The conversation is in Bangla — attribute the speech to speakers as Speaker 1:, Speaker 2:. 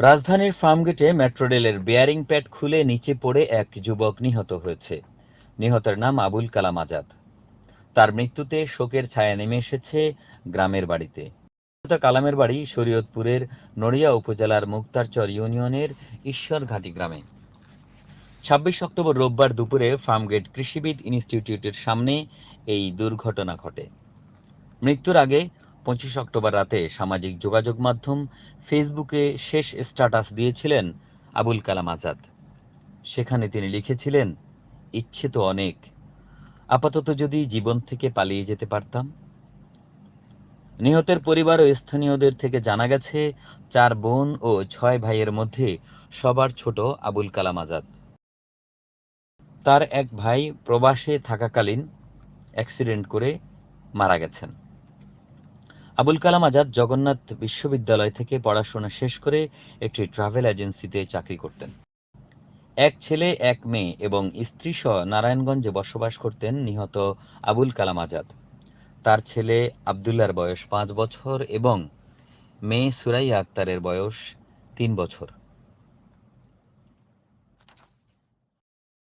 Speaker 1: রাজধানীর ফার্মগেটে মেট্রো রেলের বেয়ারিং প্যাড খুলে নিচে পড়ে এক যুবক নিহত হয়েছে। নিহতের নাম আবুল কালাম আজাদ। তার মৃত্যুতে শোকের ছায়া নেমে এসেছে গ্রামের বাড়িতে। কালামের বাড়ি শরীয়তপুরের নড়িয়া উপজেলার মুক্তারচর ইউনিয়নের ঈশ্বরঘাটি গ্রামে। ছাব্বিশ অক্টোবর রোববার দুপুরে ফার্মগেট কৃষিবিদ ইনস্টিটিউটের সামনে এই দুর্ঘটনা ঘটে। মৃত্যুর আগে পঁচিশ অক্টোবর রাতে সামাজিক যোগাযোগ মাধ্যম ফেসবুকে শেষ স্ট্যাটাস দিয়েছিলেন আবুল কালাম আজাদ। সেখানে তিনি লিখেছিলেন, ইচ্ছে তো অনেক। আপাতত যদি জীবন থেকে পালিয়ে যেতে পারতাম? নিহতের পরিবার ও স্থানীয়দের থেকে জানা গেছে, চার বোন ও ছয় ভাইয়ের মধ্যে সবার ছোট আবুল কালাম আজাদ। তার এক ভাই প্রবাসে থাকাকালীন অ্যাক্সিডেন্ট করে মারা গেছেন। আবুল কালাম আজাদ জগন্নাথ বিশ্ববিদ্যালয় থেকে পড়াশোনা শেষ করে একটি ট্রাভেল এজেন্সিতে চাকরি করতেন। এক ছেলে, এক মেয়ে এবং স্ত্রী সহ নারায়ণগঞ্জে বসবাস করতেন নিহত আবুল কালাম আজাদ। তার ছেলে আবদুল্লার বয়স পাঁচ বছর এবং মেয়ে সুরাইয়া আক্তারের বয়স তিন বছর।